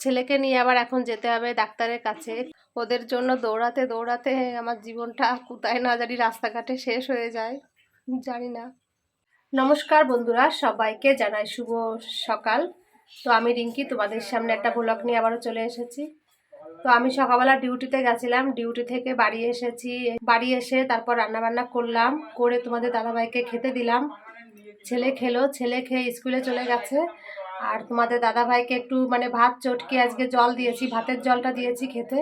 ছেলেকে নিয়ে আবার এখন যেতে হবে ডাক্তারের কাছে। ওদের জন্য দৌড়াতে দৌড়াতে আমার জীবনটা কোথায় না জানি রাস্তাঘাটে শেষ হয়ে যায়। জানি না। নমস্কার বন্ধুরা, সবাইকে জানাই শুভ সকাল। তো আমি রিঙ্কি, তোমাদের সামনে একটা ব্লগ নিয়ে আবারও চলে এসেছি। তো আমি সকালবেলা ডিউটিতে গেছিলাম। ডিউটি থেকে বাড়ি এসেছি। বাড়ি এসে তারপর রান্নাবান্না করলাম। করে তোমাদের দাদাভাইকে খেতে দিলাম। ছেলে খেলো। ছেলে খেয়ে স্কুলে চলে গেছে। আর তোমাদের দাদাভাইকে একটু মানে ভাত চটকে আজকে জল দিয়েছি, ভাতের জলটা দিয়েছি খেতে।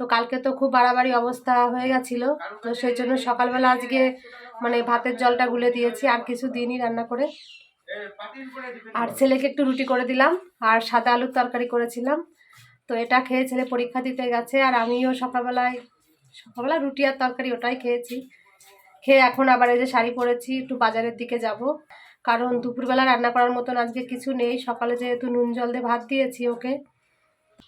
তো কালকে তো খুব বাড়াবাড়ি অবস্থা হয়ে গেছিল, তো সেই জন্য সকালবেলা আজকে মানে ভাতের জলটা গুলে দিয়েছি, আর কিছু দিনই রান্না করে। আর ছেলেকে একটু রুটি করে দিলাম, আর সাদা আলুর তরকারি করেছিলাম। তো এটা খেয়ে ছেলে পরীক্ষা দিতে গেছে, আর আমিও সকালবেলায়, সকালবেলা রুটি আর তরকারি ওটাই খেয়েছি। খেয়ে এখন আবার এই যে শাড়ি পরেছি, একটু বাজারের দিকে যাব। কারণ দুপুরবেলা রান্না করার মতন আজকে কিছু নেই। সকালে যেহেতু নুন জল দিয়ে ভাত দিয়েছি ওকে।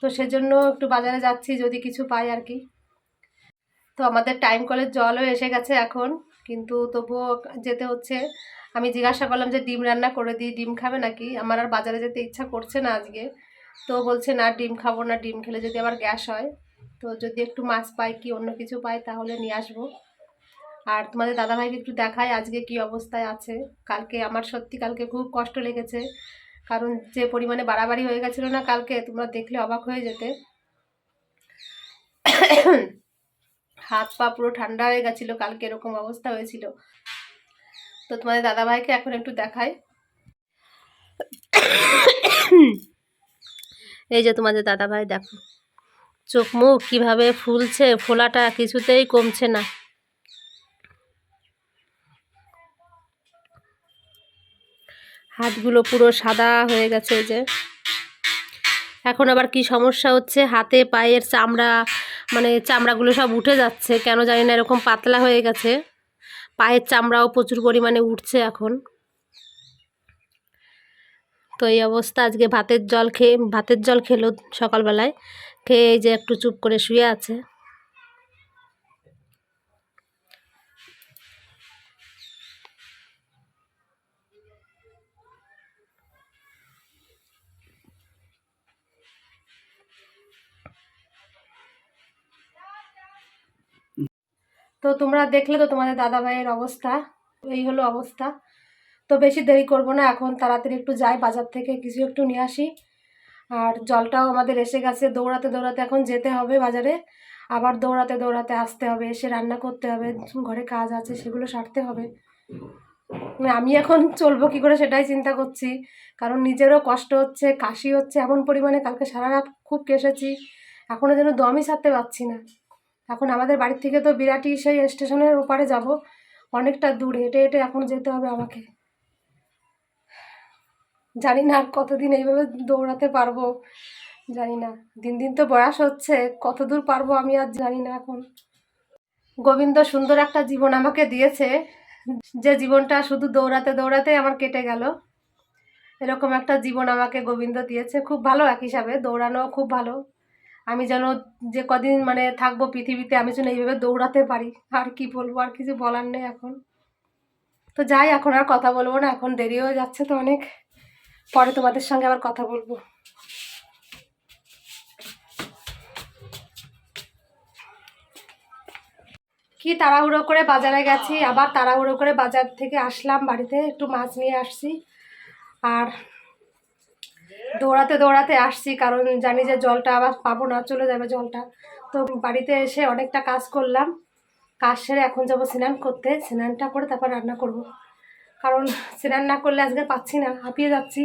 তো সেজন্য একটু বাজারে যাচ্ছি, যদি কিছু পাই আর কি। তো আমাদের টাইম কলের জলও এসে গেছে এখন, কিন্তু তবুও যেতে হচ্ছে। আমি জিজ্ঞাসা করলাম যে ডিম রান্না করে দিই, ডিম খাবে নাকি? আমার আর বাজারে যেতে ইচ্ছা করছে না আজকে। তো বলছে, না, ডিম খাব না, ডিম খেলে যদি আবার গ্যাস হয়, তো যদি একটু মাছ পাই কি অন্য কিছু পাই তাহলে নিয়ে আসব। আর তোমাদের দাদাভাইকে একটু দেখাই আজকে কি অবস্থায় আছে। কালকে আমার সত্যি কালকে খুব কষ্ট লেগেছে। কারণ যে পরিমাণে বাড়াবাড়ি হয়ে গেছিল না কালকে, তোমরা দেখলে অবাক হয়ে যেতে। হাত পা পুরো ঠান্ডা হয়ে গেছিল, কালকে এরকম অবস্থা হয়েছিল। তো তোমাদের দাদাভাইকে এখন একটু দেখাই। এই যে তোমাদের দাদাভাই, দেখো। চোখ মুখ কীভাবে ফুলছে, ফোলাটা কিছুতেই কমছে না। হাতগুলো পুরো সাদা হয়ে গেছে যে। এখন আবার কি সমস্যা হচ্ছে? হাতে, পায়ের চামড়া মানে চামড়াগুলো সব উঠে যাচ্ছে। কেন জানি না এরকম পাতলা হয়ে গেছে। পায়ের চামড়াও প্রচুর পরিমাণে উঠছে এখন। তো এই অবস্থা। আজকে ভাতের জল খেয়ে, ভাতের জল খেলো সকালবেলায়। খেয়ে এই যে একটু চুপ করে শুয়ে আছে। তো তোমরা দেখলে তো তোমাদের দাদা ভাইয়ের অবস্থা, এই হলো অবস্থা। তো বেশি দেরি করব না, এখন তাড়াতাড়ি একটু যাই, বাজার থেকে কিছু একটু নিয়ে আসি। আর জলটাও আমাদের এসে গেছে, দৌড়াতে দৌড়াতে এখন যেতে হবে বাজারে, আবার দৌড়াতে দৌড়াতে আসতে হবে, এসে রান্না করতে হবে, ঘরে কাজ আছে সেগুলো সারতে হবে। মানে আমি এখন চলবো কী করে সেটাই চিন্তা করছি, কারণ নিজেরও কষ্ট হচ্ছে, কাশি হচ্ছে, এমন পরিমাণে কালকে সারা রাত খুব কেসেছি এখনও যেন দমই ছাড়তে পারছি না। এখন আমাদের বাড়ির থেকে তো বিরাটি সেই স্টেশনের ওপারে যাব। অনেকটা দূর, হেঁটে হেঁটে এখন যেতে হবে আমাকে। জানি না কতদিন এইভাবে দৌড়াতে পারব, জানি না। দিন দিন তো বয়স হচ্ছে, কত দূর পারব আমি আর জানি না এখন। গোবিন্দ সুন্দর একটা জীবন আমাকে দিয়েছে, যে জীবনটা শুধু দৌড়াতে দৌড়াতে আমার কেটে গেল। এরকম একটা জীবন আমাকে গোবিন্দ দিয়েছে, খুব ভালো এক হিসাবে দৌড়ানো খুব ভালো। আমি যেন যে কদিন মানে থাকব পৃথিবীতে, আমি যেন এইভাবে দৌড়াতে পারি। আর কি বলব, আর কিছু বলার নেই এখন। তো যাই, এখন আর কথা বলব না, এখন দেরি হয়ে যাচ্ছে তো অনেক। পরে তোমাদের সঙ্গে আবার কথা বলব। কি তাড়াহুড়ো করে বাজারে গেছি, আবার তাড়াহুড়ো করে বাজার থেকে আসলাম বাড়িতে, একটু মাছ নিয়ে আসছি। আর দৌড়াতে দৌড়াতে আসছি, কারণ জানি যে জলটা আবার পাবো না, চলে যাবে জলটা। তো বাড়িতে এসে অনেকটা কাজ করলাম। কাজ সেরে এখন যাব স্নান করতে। স্নানটা করে তারপর রান্না করব। কারণ স্নান না করলে আজকে পাচ্ছি না, হাঁপিয়ে যাচ্ছি।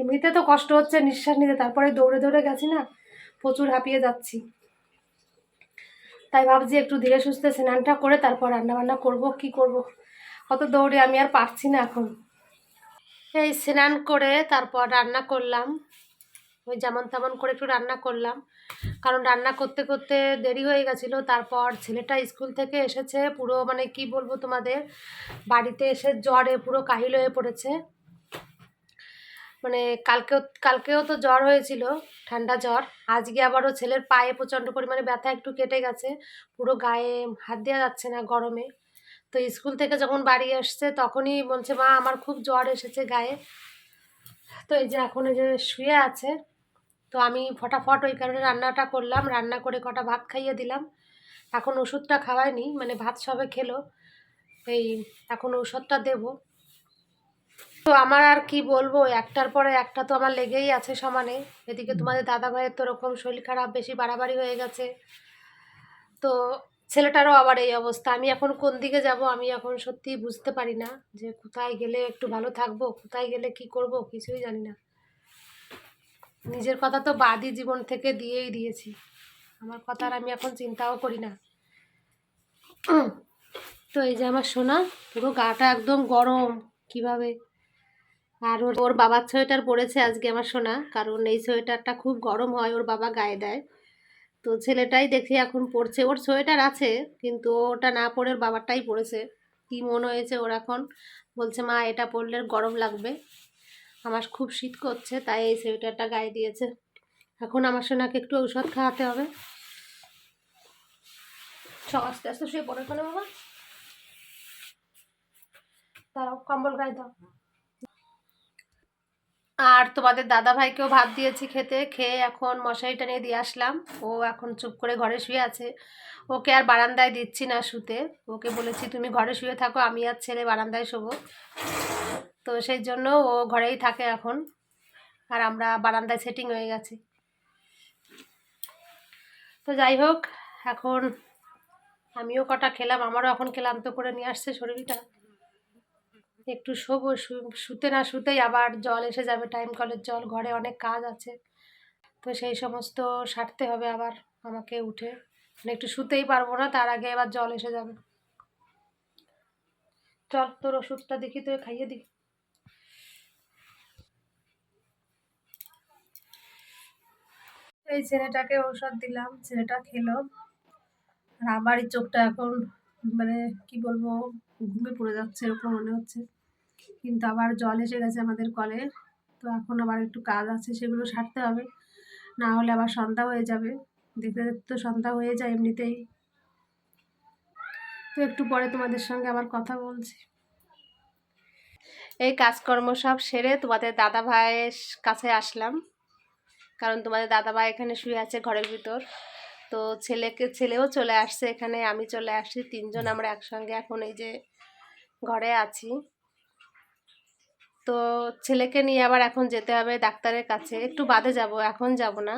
এমনিতে তো কষ্ট হচ্ছে, নিঃশ্বাস নিতে, তারপরে দৌড়ে দৌড়ে গেছি না, প্রচুর হাঁপিয়ে যাচ্ছি। তাই ভাবছি একটু ধীরে সুস্থে স্নানটা করে তারপর রান্না বান্না করব, কি করব। অত দৌড়ে আমি আর পারছি না এখন। এই স্নান করে তারপর রান্না করলাম। ওই যেমন তেমন করে একটু রান্না করলাম। কারণ রান্না করতে করতে দেরি হয়ে গেছিল। তারপর ছেলেটা স্কুল থেকে এসেছে। পুরো মানে কি বলব তোমাদের? বাড়িতে এসে জ্বরে পুরো কাহিল হয়ে পড়েছে। মানে কালকেও কালকেও তো জ্বর হয়েছিল, ঠান্ডা জ্বর। আজকে আবারও ছেলের পায়ে প্রচণ্ড পরিমাণে ব্যথা একটু কেটে গেছে। পুরো গায়ে হাত দেওয়া যাচ্ছে না গরমে। তো স্কুল থেকে যখন বাড়ি আসছে তখনই বলছে, মা, আমার খুব জ্বর এসেছে গায়ে। তো এই যে এখন এই যে শুয়ে আছে, তো আমি ফটাফট ওই কারণে রান্নাটা করলাম। রান্না করে কটা ভাত খাইয়ে দিলাম। এখন ওষুধটা খাওয়ায়নি মানে ভাত সবে খেলো। এই এখন ওষুধটা দেব। তো আমার আর কি বলব, একটার পরে একটা তো আমার লেগেই আছে সমানে। এদিকে তোমাদের দাদা ভাইয়ের তো ওরকম শরীর খারাপ, বেশি বাড়াবাড়ি হয়ে গেছে। তো ছেলেটারও আবার এই অবস্থা। আমি এখন কোন দিকে যাব আমি এখন সত্যি বুঝতে পারি না যে কোথায় গেলে একটু ভালো থাকব, কোথায় গেলে কি করব কিছুই জানি না। নিজের কথা তো বাদই জীবন থেকে দিয়েই দিয়েছি। আমার কথা আর আমি এখন চিন্তাও করি না। তো এই যে আমার সোনা, পুরো গাটা একদম গরম কীভাবে। আর ওর ওর বাবার সোয়েটার পরেছে আজকে আমার সোনা, কারণ এই সোয়েটারটা খুব গরম হয়, ওর বাবা গায়ে দেয়। তো ছেলেটাই দেখি এখন পড়ছে। ওর সোয়েটার আছে, কিন্তু ওটা না ওর বাবারটাই পড়েছে। কি মনে হয়েছে ওর এখন? বলছে, মা, এটা পরলে গরম লাগবে। আমার খুব শীত করছে, তাই এই সোয়েটারটা গায়ে দিয়েছে। এখন আমার সোনাকে একটু ঔষধ খাওয়াতে হবে। সব আস্তে আস্তে শুয়ে পড়ে ওখানে বাবা। তারাও কম্বল গায়ে দাও। আর তোমাদের দাদা ভাইকেও ভাত দিয়েছি খেতে, খেয়ে এখন মশারিটা নিয়ে দিয়ে আসলাম। ও এখন চুপ করে ঘরে শুয়ে আছে। ওকে আর বারান্দায় দিচ্ছি না শুতে। ওকে বলেছি, তুমি ঘরে শুয়ে থাকো, আমি আর ছেলে বারান্দায় শোবো। তো সেই জন্য ও ঘরেই থাকে এখন। আর আমরা বারান্দায় সেটিং হয়ে গেছি। তো যাই হোক, এখন আমিও কটা খেলাম, আমারও এখন ক্লান্ত করে নিয়ে আসছে শরীরটা। একটু শোবো শুতে না শুতেই আবার জল এসে যাবে টাইম কলের জল, ঘরে অনেক কাজ আছে। তো সেই সমস্ত সারতে হবে আবার আমাকে উঠে। মানে একটু শুতেই পারব না, তার আগে এবার জল এসে যাবে। চল তোর ওষুধটা দেখি তুই খাইয়ে দি এই ছেলেটাকে ঔষধ দিলাম, ছেলেটা খেলো। আর আমারই চোখটা এখন মানে কি বলব, ঘুমে পড়ে যাচ্ছে, এরকম মনে হচ্ছে। কিন্তু আবার জল এসে গেছে আমাদের কলে। তো এখন আবার একটু কাজ আছে, সেগুলো সারতে হবে। না হলে আবার সন্ধ্যা হয়ে যাবে। দেখতে দেখতে তো সন্ধ্যা হয়ে যায় এমনিতেই। তো একটু পরে তোমাদের সঙ্গে আবার কথা বলছি। এই কাজকর্ম সব সেরে তোমাদের দাদা ভাইয়ের কাছে আসলাম। কারণ তোমাদের দাদা ভাই এখানে শুয়ে আছে ঘরের ভিতর। তো ছেলেকে, ছেলেও চলে আসছে এখানে, আমি চলে আসছি। তিনজন আমরা একসঙ্গে এখন এই যে ঘরে আছি। তো ছেলেকে নিয়ে আবার এখন যেতে হবে ডাক্তারের কাছে। একটু বাদে যাব, এখন যাব না।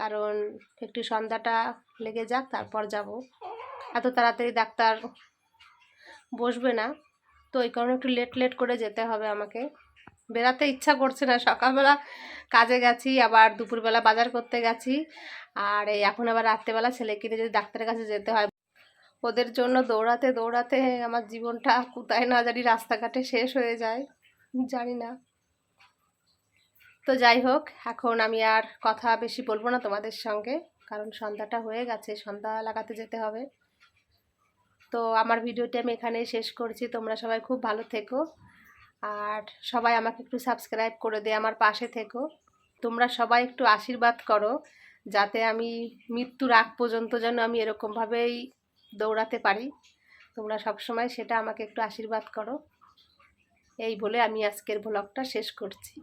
কারণ একটু সন্ধ্যাটা লেগে যাক, তারপর যাব। এত তাড়াতাড়ি ডাক্তার বসবে না। তো ওই কারণে একটু লেট লেট করে যেতে হবে আমাকে। বেরাতে ইচ্ছা করছে না, সকালবেলা কাজে গেছি, আবার দুপুরবেলা বাজার করতে গেছি। আর এই এখন আবার রাত্রেবেলা ছেলেকে নিয়ে যদি ডাক্তারের কাছে যেতে হয়, ওদের জন্য দৌড়াতে দৌড়াতে আমার জীবনটা কোথায় না জানি রাস্তাঘাটে শেষ হয়ে যায়। জানি না তো যাই হোক, এখন আমি আর কথা বেশি বলব না তোমাদের সঙ্গে, কারণ সন্ধ্যাটা হয়ে গেছে, সন্ধ্যা লাগাতে যেতে হবে। তো আমার ভিডিওটি আমি এখানেই শেষ করছি, তোমরা সবাই খুব ভালো থেকো। আর সবাই আমাকে একটু সাবস্ক্রাইব করে দে, আমার পাশে থেকো। তোমরা সবাই একটু আশীর্বাদ করো, যাতে আমি মৃত্যুর আগ পর্যন্ত যেন আমি এরকমভাবেই দৌড়াতে পারি। তোমরা সবসময় সেটা আমাকে একটু আশীর্বাদ করো। এই বলে আমি আজকের ব্লগটা শেষ করছি।